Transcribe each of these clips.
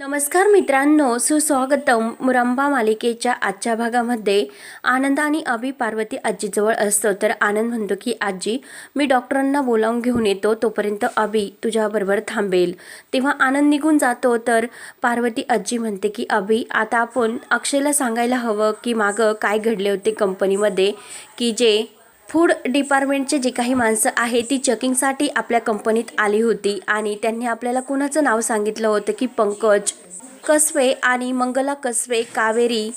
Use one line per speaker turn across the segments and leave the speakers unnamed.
नमस्कार मित्रांनो सुस्वागतम मुरंबा मालिकेच्या आजच्या भागामध्ये आनंद आणि अभि पार्वती आजीजवळ असतो. तर आनंद म्हणतो की आजी मी डॉक्टरांना बोलावून घेऊन येतो तोपर्यंत अभि तुझ्याबरोबर थांबेल. तेव्हा आनंद निघून जातो. तर पार्वती आजी म्हणते की अभि आता आपण अक्षयला सांगायला हवं की मागं काय घडले होते कंपनीमध्ये की जे फूड डिपार्टमेंटचे जे काही माणसं आहे ती चेकिंगसाठी आपल्या कंपनीत आली होती. आणि त्यांनी आपल्याला कुणाचं नाव सांगितलं होतं की पंकज कसवे आणि मंगला कसवे कावेरी.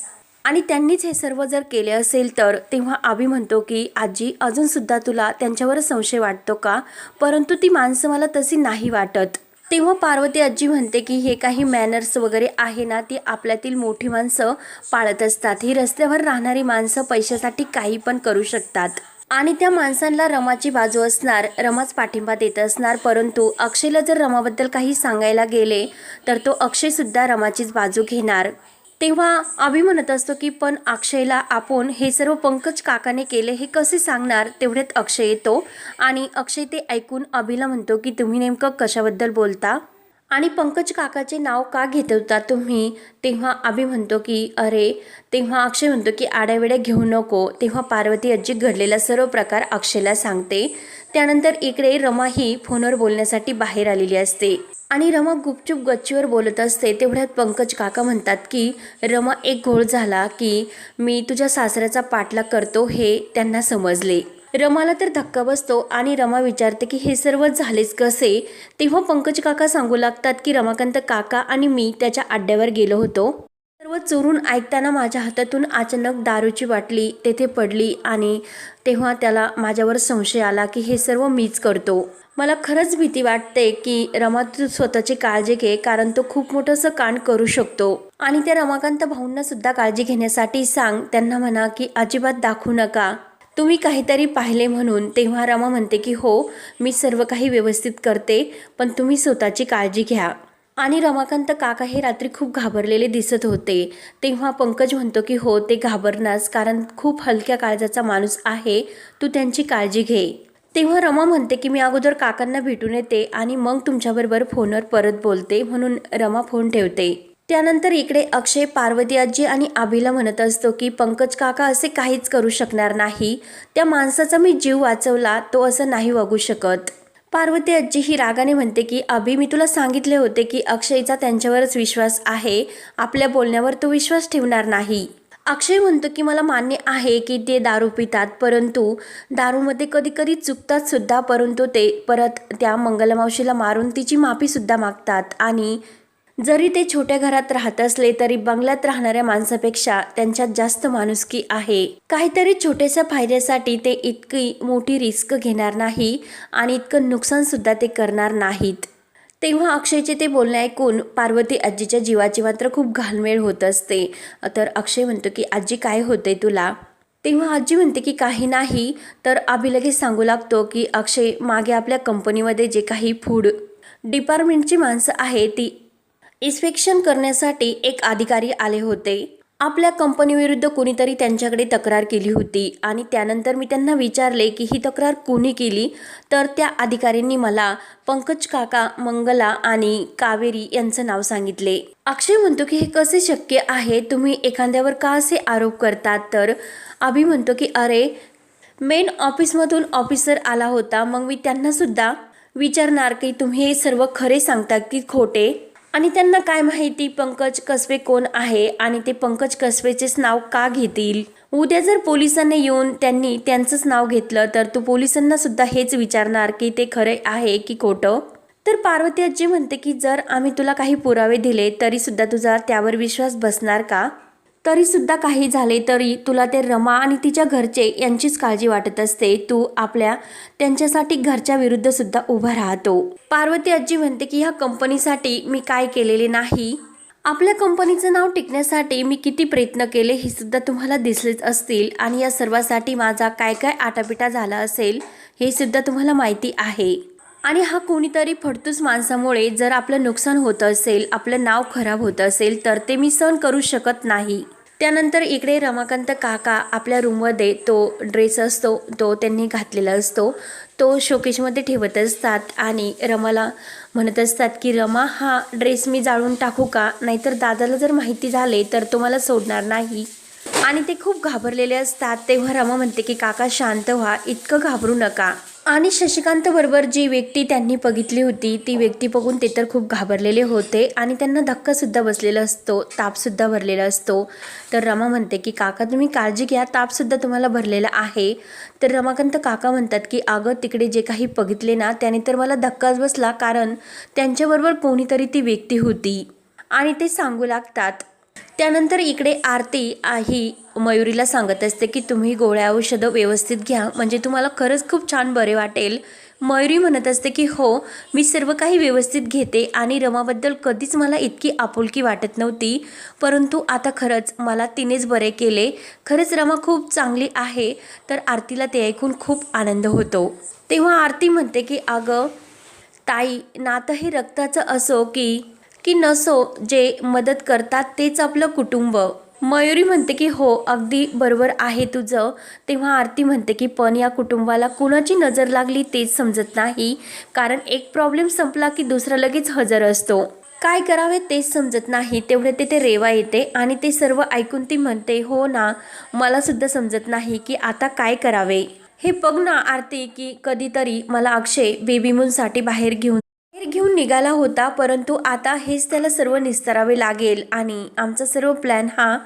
आणि त्यांनीच हे सर्व जर केले असेल तर तेव्हा आम्ही म्हणतो की आजी अजूनसुद्धा तुला त्यांच्यावर संशय वाटतो का? परंतु ती माणसं मला तशी नाही वाटत. तेव्हा पार्वती आजी म्हणते की हे काही मॅनर्स वगैरे आहे ना ती आपल्यातील मोठी माणसं पाळत असतात. ही रस्त्यावर राहणारी माणसं पैशासाठी काही पण करू शकतात. आणि त्या माणसांना रमाची बाजू असणार रमाच पाठिंबा देत असणार. परंतु अक्षयला जर रमाबद्दल काही सांगायला गेले तर तो अक्षयसुद्धा रमाचीच बाजू घेणार. तेव्हा अभि म्हणत असतो की पण अक्षयला आपण हे सर्व पंकज काकाने केले हे कसे सांगणार? तेवढ्यात अक्षय येतो. आणि अक्षय ते ऐकून अभिला म्हणतो की तुम्ही नेमकं कशाबद्दल बोलता? आणि पंकज काकाचे नाव का घेत होता तुम्ही? तेव्हा आम्ही म्हणतो की अरे तेव्हा अक्षय म्हणतो की आड्यावेड्या घेऊ नको. तेव्हा पार्वती आजी घडलेला सर्व प्रकार अक्षयला सांगते. त्यानंतर इकडे रमा ही फोनवर बोलण्यासाठी बाहेर आलेली असते. आणि रमा गुपचूप गच्चीवर बोलत असते. तेवढ्यात पंकज काका म्हणतात की रमा एक घोळ झाला की मी तुझ्या सासऱ्याचा पाठलाग करतो हे त्यांना समजले. रमाला तर धक्का बसतो आणि रमा विचारते की हे सर्व झालेच कसे? तेव्हा पंकज काका सांगू लागतात की रमाकांत काका आणि मी त्याच्या अड्ड्यावर गेलो होतो. सर्व चोरून ऐकताना माझ्या हातातून अचानक दारूची बाटली तेथे पडली आणि तेव्हा त्याला माझ्यावर संशय आला की हे सर्व मीच करतो. मला खरंच भीती वाटते की रमा तू स्वतःची काळजी घे कारण तो खूप मोठंसं कांड करू शकतो. आणि त्या रमाकांत भाऊंना सुद्धा काळजी घेण्यासाठी सांग. त्यांना म्हणा की अजिबात दाखवू नका. तुम्ही काहीतरी पाहिले म्हणून तेव्हा रमा म्हणते की हो मी सर्व काही व्यवस्थित करते पण तुम्ही स्वतःची काळजी घ्या. आणि रमाकांत काका हे रात्री खूप घाबरलेले दिसत होते. तेव्हा पंकज म्हणतो की हो ते घाबरणारच कारण खूप हलक्या काळजाचा माणूस आहे तू त्यांची काळजी घे. तेव्हा रमा म्हणते की मी अगोदर काकांना भेटून येते आणि मग तुमच्याबरोबर फोनवर परत बोलते म्हणून रमा फोन ठेवते. त्यानंतर इकडे अक्षय पार्वती आजी आणि आभीला म्हणत असतो की पंकज काका असे काहीच करू शकणार नाही. त्या माणसाचा मी जीव वाचवला तो असं नाही वागू शकत. पार्वती आजी ही रागाने म्हणते की अभि मी तुला सांगितले होते की अक्षयचा त्यांच्यावरच विश्वास आहे. आपल्या बोलण्यावर तो विश्वास ठेवणार नाही. अक्षय म्हणतो की मला मान्य आहे की ते दारू पितात परंतु दारूमध्ये कधी कधी चुकतात सुद्धा परंतु ते परत त्या मंगलमावशीला मारून तिची माफीसुद्धा मागतात आणि जरी ते छोट्या घरात राहत असले तरी बंगल्यात राहणाऱ्या माणसापेक्षा त्यांच्यात जास्त माणुसकी आहे. काहीतरी छोट्याशा फायद्यासाठी ते इतकी मोठी रिस्क घेणार नाही आणि इतकं नुकसान सुद्धा ते करणार नाहीत. तेव्हा अक्षयचे ते बोलणे ऐकून पार्वती आजीच्या जीवाची मात्र खूप घालमेळ होत असते. तर अक्षय म्हणतो की आजी काय होते तुला? तेव्हा आजी म्हणते की काही नाही. तर आभी लगेच सांगू लागतो की अक्षय मागे आपल्या कंपनीमध्ये जे काही फूड डिपार्टमेंटची माणसं आहे ती इन्स्पेक्शन करण्यासाठी एक अधिकारी आले होते. आपल्या कंपनीविरुद्ध कुणीतरी त्यांच्याकडे तक्रार केली होती आणि त्यानंतर मी त्यांना विचारले की ही तक्रार कोणी केली? तर त्या अधिकाऱ्यांनी मला पंकज काका मंगला आणि कावेरी यांचं नाव सांगितले. अक्षय म्हणतो की हे कसे शक्य आहे? तुम्ही एखाद्यावर का असे आरोप करतात? तर अभि म्हणतो की अरे मेन ऑफिसमधून ऑफिसर आला होता मग मी त्यांनासुद्धा विचारणार की तुम्ही हे सर्व खरे सांगता की खोटे? आणि त्यांना काय माहिती पंकज कसबे कोण आहे आणि ते पंकज कसबेचेच नाव का घेतील? उद्या जर पोलिसांनी येऊन त्यांनी त्यांचंच नाव घेतलं तर तू पोलिसांना सुद्धा हेच विचारणार की ते खरे आहे की खोटं? तर पार्वती आजी म्हणते की जर आम्ही तुला काही पुरावे दिले तरी सुद्धा तुझा त्यावर विश्वास बसणार का? तरी सुद्धा काही झाले तरी तुला ते रमा आणि तिच्या घरचे यांचीच काळजी वाटत असते. तू आपल्या त्यांच्यासाठी घरच्या विरुद्ध सुद्धा उभा राहतो. पार्वती आजी म्हणते की ह्या कंपनीसाठी मी काय केलेले नाही? आपल्या कंपनीचं नाव टिकण्यासाठी मी किती प्रयत्न केले हे सुद्धा तुम्हाला दिसलेच असतील आणि या सर्वासाठी माझा काय काय आटापिटा झाला असेल हे सुद्धा तुम्हाला माहिती आहे. आणि हा कोणीतरी फडतूस माणसामुळे जर आपलं नुकसान होत असेल आपलं नाव खराब होत असेल तर ते मी सहन करू शकत नाही. त्यानंतर इकडे रमाकांत काका आपल्या रूममध्ये तो ड्रेस असतो तो त्यांनी घातलेला असतो. तो शोकेशमध्ये ठेवत असतात आणि रमाला म्हणत असतात की रमा हा ड्रेस मी जाळून टाकू का? नाहीतर दादाला जर माहिती झाले तर तो मला सोडणार नाही. आणि ते खूप घाबरलेले असतात. तेव्हा रमा म्हणते की काका शांत व्हा. इतकं घाबरू नका. आणि शशिकांत बरोबर जी व्यक्ती त्यांनी बघितली होती ती व्यक्ती बघून ते तर खूप घाबरलेले होते आणि त्यांना धक्कासुद्धा बसलेला असतो तापसुद्धा भरलेला असतो. तर रमा म्हणते की काका तुम्ही काळजी घ्या तापसुद्धा तुम्हाला भरलेला आहे. तर रमाकांत काका म्हणतात की अगं तिकडे जे काही बघितले ना त्याने तर मला धक्काच बसला कारण त्यांच्याबरोबर कोणीतरी ती व्यक्ती होती. आणि ते सांगू लागतात त्यानंतर इकडे आरती ही मयुरीला सांगत असते की तुम्ही गोळ्या औषधं व्यवस्थित घ्या. म्हणजे तुम्हाला खरंच खूप छान बरे वाटेल. मयुरी म्हणत असते की हो मी सर्व काही व्यवस्थित घेते आणि रमाबद्दल कधीच मला इतकी आपुलकी वाटत नव्हती. परंतु आता खरंच मला तिनेच बरे केले. खरंच रमा खूप चांगली आहे. तर आरतीला ते ऐकून खूप आनंद होतो. तेव्हा आरती म्हणते की अगं ताई नातं हे रक्ताचं असो की की नसो जे मदत करतात तेच आपलं कुटुंब. मयुरी म्हणते की हो अगदी बरोबर आहे तुझं. तेव्हा आरती म्हणते की पण या कुटुंबाला कुणाची नजर लागली तेच समजत नाही. कारण एक प्रॉब्लेम संपला की दुसरा लगेच हजर असतो. काय करावे तेच समजत नाही. तेवढे तिथे रेवा येते आणि ते सर्व ऐकून ती म्हणते हो ना मला सुद्धा समजत नाही की आता काय करावे. हे बघ ना आरती की कधीतरी मला अक्षय बेबी मूनसाठी बाहेर घेऊन घेऊन निघाला होता परंतु आता हेच त्याला सर्व निस्तरावे लागेल आणि आमचा सर्व प्लॅन हा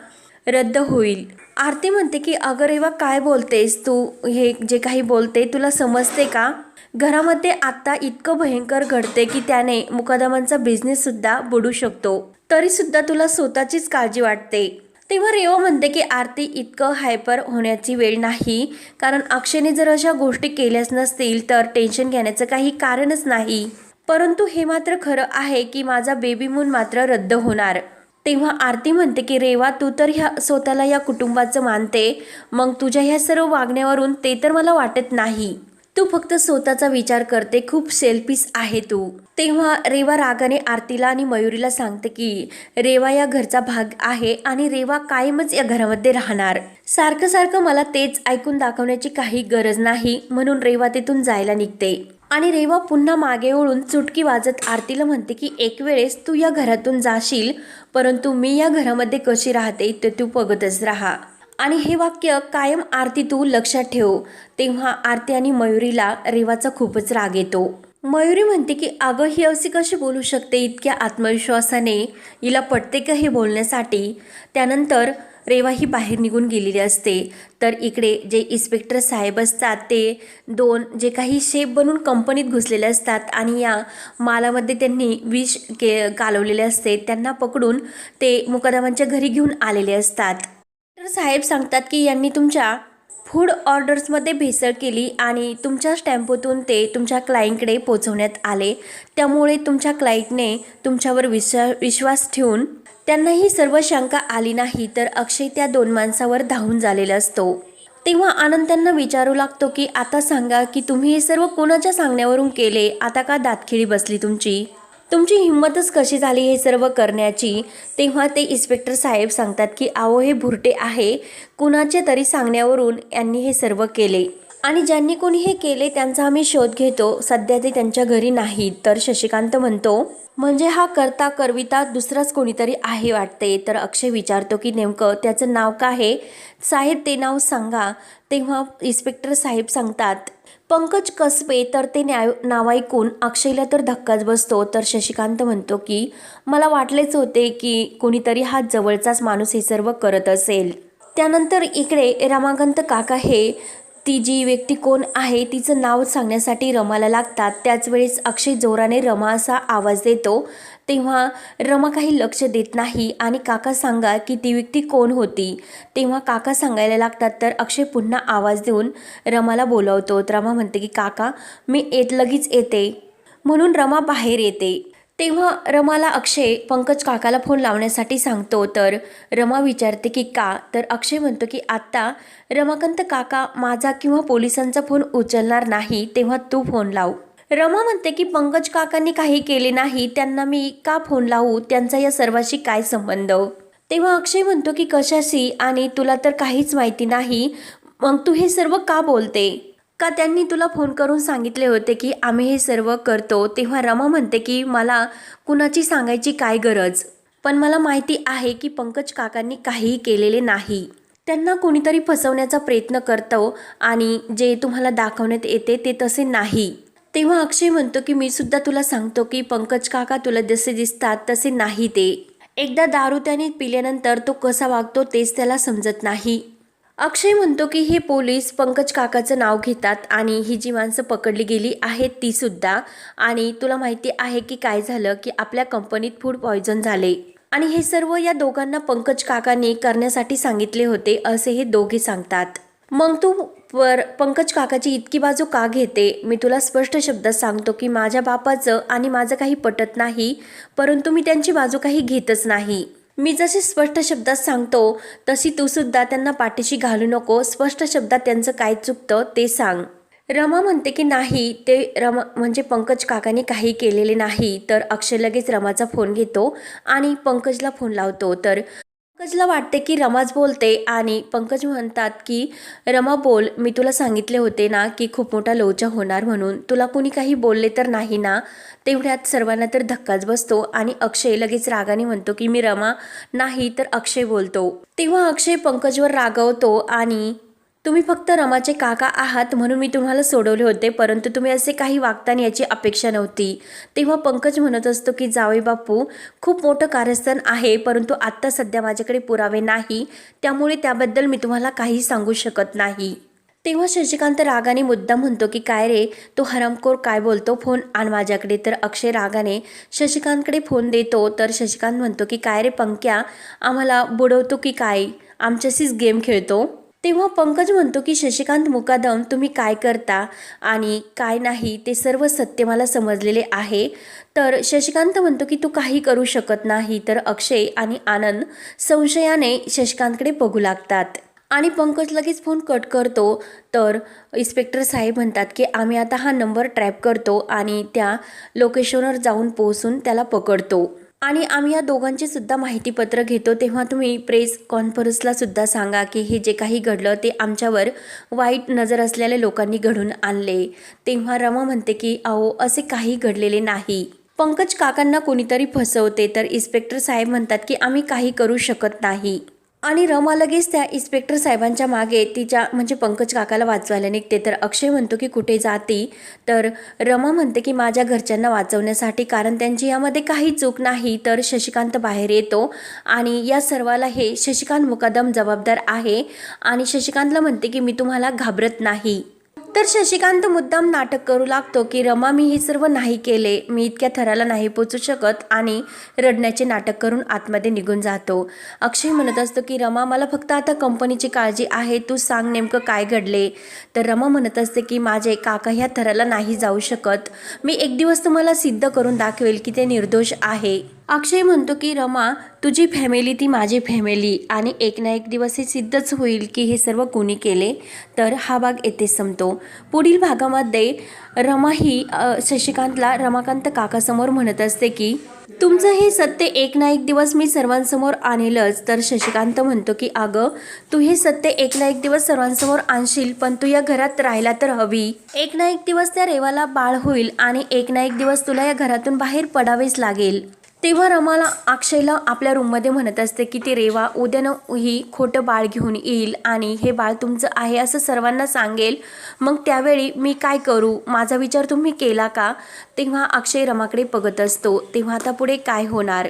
रद्द होईल. आरती म्हणते की अगं रेवा काय बोलतेस तू? हे जे काही बोलते तुला समजते का? घरामध्ये आत्ता इतकं भयंकर घडते की त्याने मुकादमांचा बिझनेससुद्धा बुडू शकतो. तरीसुद्धा तुला स्वतःचीच काळजी वाटते. तेव्हा रेवा म्हणते की आरती इतकं हायपर होण्याची वेळ नाही. कारण अक्षयने जर अशा गोष्टी केल्याच नसतील तर टेन्शन घेण्याचं काही कारणच नाही. परंतु हे मात्र खरं आहे की माझा बेबी मून मात्र रद्द होणार. तेव्हा आरती म्हणते की रेवा तू तर ह्या स्वतःला या कुटुंबाचं मानते. मग तुझ्या ह्या सर्व वागण्यावरून ते तर मला वाटत नाही. तू फक्त स्वतःचा विचार करते. खूप सेल्फिश आहे तू. तेव्हा रेवा रागाने आरतीला आणि मयुरीला सांगते की रेवा या घरचा भाग आहे आणि रेवा कायमच या घरामध्ये राहणार. सारखं सारखं मला तेच ऐकून दाखवण्याची काही गरज नाही. म्हणून रेवा तिथून जायला निघते. आणि रेवा पुन्हा मागे ओळून चुटकी वाजत आरतीला म्हणते की एक वेळेस तू या घरातून जाशील परंतु मी या घरामध्ये कशी राहते ते तू बघतच राहा. आणि हे वाक्य कायम आरती तू लक्षात ठेव तेव्हा आरती आणि मयुरीला रेवाचा खूपच राग येतो. मयुरी म्हणते की अगं ही अशी कशी बोलू शकते इतक्या आत्मविश्वासाने? हिला पटते का हे बोलण्यासाठी? त्यानंतर रेवा ही बाहेर निघून गेलेली असते. तर इकडे जे इन्स्पेक्टर साहेब असतात ते दोन जे काही शेप बनून कंपनीत घुसलेले असतात आणि या मालामध्ये त्यांनी विष के कालवलेले असते त्यांना पकडून ते मुकदमांच्या घरी घेऊन आलेले असतात. तर साहेब सांगतात की यांनी तुमच्या फूड ऑर्डर्समध्ये भेसळ केली आणि तुमच्या स्टॅम्पोतून ते तुमच्या क्लायंटकडे पोचवण्यात आले. त्यामुळे तुमच्या क्लायंटने तुमच्यावर विश्वा विश्वास ठेवून त्यांना ही सर्व शंका आली नाही तर अक्षय त्या दोन माणसावर धावून झालेला असतो. तेव्हा आनंद त्यांना विचारू लागतो की आता सांगा की तुम्ही हे सर्व कोणाच्या सांगण्यावरून केले? आता का दातखिळी बसली तुमची? तुमची हिंमतच कशी झाली हे सर्व करण्याची? तेव्हा ते इन्स्पेक्टर साहेब सांगतात की आहो हे भुरटे आहे. कुणाच्या तरी सांगण्यावरून यांनी हे सर्व केले. आणि ज्यांनी कोणी हे केले त्यांचा आम्ही शोध घेतो. सध्या ते त्यांच्या घरी नाहीत. तर शशिकांत म्हणतो म्हणजे हा करता करविता दुसराच कोणीतरी आहे वाटते? तर अक्षय विचारतो की नेमकं त्याचं नाव काय आहे? साहेब ते नाव सांगा. तेव्हा इन्स्पेक्टर साहेब सांगतात पंकज कसबे तर ते न्याय नाव ऐकून अक्षयला तर धक्काच बसतो. तर शशिकांत म्हणतो की मला वाटलेच होते की कोणीतरी हा जवळचाच माणूस हे सर्व करत असेल. त्यानंतर इकडे रमाकांत काका हे ती जी व्यक्ती कोण आहे तिचं नाव सांगण्यासाठी रमाला लागतात. त्याच वेळेस अक्षय जोराने रमा असा आवाज देतो. तेव्हा रमा काही लक्ष देत नाही आणि काका सांगा की ती व्यक्ती कोण होती. तेव्हा काका सांगायला लागतात तर अक्षय पुन्हा आवाज देऊन रमाला बोलवतो. रमा म्हणते की काका मी येत लगेच येते. म्हणून रमा बाहेर येते. तेव्हा रमाला अक्षय पंकज काकाला फोन लावण्यासाठी सांगतो तर रमा विचारते की का? तर अक्षय म्हणतो की आत्ता रमाकांत काका माझा किंवा पोलिसांचा फोन उचलणार नाही तेव्हा तू फोन लाव. रमा म्हणते की पंकज काकांनी काही केले नाही त्यांना मी का फोन लावू? त्यांचा या सर्वाशी काय संबंध? तेव्हा अक्षय म्हणतो की कशाशी? आणि तुला तर काहीच माहिती नाही मग तू हे सर्व का बोलते? का त्यांनी तुला फोन करून सांगितले होते की आम्ही हे सर्व करतो? तेव्हा रमा म्हणते की मला कुणाची सांगायची काय गरज? पण मला माहिती आहे की पंकज काकांनी काहीही केलेले नाही. त्यांना कोणीतरी फसवण्याचा प्रयत्न करतो आणि जे तुम्हाला दाखवण्यात येते ते तसे नाही. तेव्हा अक्षय म्हणतो की मी सुद्धा तुला सांगतो की पंकज काका तुला जसे दिसतात तसे नाही ते. एकदा दारू त्याने पिल्यानंतर तो कसा वागतो तेच त्याला समजत नाही. अक्षय म्हणतो की हे पोलीस पंकज काकाचं नाव घेतात आणि ही जी माणसं पकडली गेली आहेत ती सुद्धा. आणि तुला माहिती आहे की काय झालं की आपल्या कंपनीत फूड पॉयझन झाले. आणि हे सर्व या दोघांना पंकज काकांनी करण्यासाठी सांगितले होते असे हे दोघे सांगतात. मग तू पर पंकज काकाची इतकी बाजू का घेते? मी तुला स्पष्ट शब्दात सांगतो की माझ्या बापाचं आणि माझं काही पटत नाही परंतु मी त्यांची बाजू काही घेतच नाही. मी जसे स्पष्ट शब्दात सांगतो तशी तू सुद्धा त्यांना पाठीशी घालू नको. स्पष्ट शब्दात त्यांचं काय चुकतं ते सांग. रमा म्हणते की नाही ते रमा म्हणजे पंकज काकांनी काही केलेले नाही तर अक्षय लगेच रमाचा फोन घेतो आणि पंकजला फोन लावतो. तर पंकजला वाटते की रमाच बोलते आणि पंकज म्हणतात की रमा बोल मी तुला सांगितले होते ना की खूप मोठा लोचा होणार म्हणून. तुला कुणी काही बोलले तर नाही ना? तेवढ्यात सर्वांना तर धक्काच बसतो आणि अक्षय लगेच रागाने म्हणतो की मी रमा नाही तर अक्षय बोलतो. तेव्हा अक्षय पंकजवर रागवतो आणि तुम्ही फक्त रमाचे काका आहात म्हणून मी तुम्हाला सोडवले होते परंतु तुम्ही असे काही वागताना याची अपेक्षा नव्हती. तेव्हा पंकज म्हणत असतो की जावे बापू खूप मोठं कार्यस्थान आहे परंतु आत्ता सध्या माझ्याकडे पुरावे नाही त्यामुळे त्याबद्दल मी तुम्हाला काही सांगू शकत नाही. तेव्हा शशिकांत रागाने मुद्दा म्हणतो की काय रे तो हरामखोर काय बोलतो? फोन आण माझ्याकडे. तर अक्षय रागाने शशिकांतकडे फोन देतो तर शशिकांत म्हणतो की काय रे पंक्या आम्हाला बुडवतो की काय? आमच्याशीच गेम खेळतो. तेव्हा पंकज म्हणतो की शशिकांत मुकादम तुम्ही काय करता? आणि काय नाही ते सर्व सत्य मला समजलेले आहे. तर शशिकांत म्हणतो की तू काही करू शकत नाही. तर अक्षय आणि आनंद संशयाने शशिकांतकडे बघू लागतात. आणि पंकज लगेच फोन कट करतो. तर इन्स्पेक्टर साहेब म्हणतात की आम्ही आता हा नंबर ट्रॅप करतो आणि त्या लोकेशनवर जाऊन पोहोचून त्याला पकडतो. आणि आम्ही या दोघांची सुद्धा माहितीपत्र घेतो तेव्हा तुम्ही प्रेस कॉन्फरन्सला सुद्धा सांगा की हे जे काही घडलं ते आमच्यावर वाईट नजर असलेल्या लोकांनी घडून आणले. तेव्हा रमा म्हणते की अहो असे काही घडलेले नाही. पंकज काकांना कोणीतरी फसवते तर इन्स्पेक्टर साहेब म्हणतात की आम्ही काही करू शकत नाही. आणि रमा लगेच त्या इन्स्पेक्टर साहेबांच्या मागे तिच्या म्हणजे पंकज काकाला वाचवायला निघते. तर अक्षय म्हणतो की कुठे जाते? तर रमा म्हणते की माझ्या घरच्यांना वाचवण्यासाठी कारण त्यांची यामध्ये काही चूक नाही. तर शशिकांत बाहेर येतो आणि या सर्वाला हे शशिकांत मुकादम जबाबदार आहे. आणि शशिकांतला म्हणते की मी तुम्हाला घाबरत नाही. तर शशिकांत मुद्दाम नाटक करू लागतो की रमा मी हे सर्व नाही केले. मी इतक्या थराला नाही पोचू शकत आणि रडण्याचे नाटक करून आतमध्ये निघून जातो. अक्षय म्हणत असतो की रमा मला फक्त आता कंपनीची काळजी आहे. तू सांग नेमकं काय घडले? तर रमा म्हणत असते की माझे काका ह्या थराला नाही जाऊ शकत. मी एक दिवस तुम्हाला सिद्ध करून दाखवेल की ते निर्दोष आहे. अक्षय म्हणतो की रमा तुझी फॅमिली ती माझी फॅमिली आणि एक ना एक दिवस हे सिद्धच होईल की हे सर्व कोणी केले तर हा भाग येथे संपतो. पुढील भागामध्ये रमा ही शशिकांतला रमाकांत काकासमोर म्हणत असते की तुमचं हे सत्य एक ना एक दिवस मी सर्वांसमोर आणेलच. तर शशिकांत म्हणतो की अगं तू हे सत्य एक ना एक दिवस सर्वांसमोर आणशील पण तू या घरात राहायला तर हवी. एक ना एक दिवस त्या रेवाला बाळ होईल आणि एक ना एक दिवस तुला या घरातून बाहेर पडावेच लागेल. तेव्हा रमाला अक्षयला आपल्या रूममध्ये म्हणत असते की ती रेवा उद्यानं ही खोटं बाळ घेऊन येईल आणि हे बाळ तुमचं आहे असं सर्वांना सांगेल. मग त्यावेळी मी काय करू? माझा विचार तुम्ही केला का? तेव्हा अक्षय रमाकडे बघत असतो. तेव्हा आता पुढे काय होणार?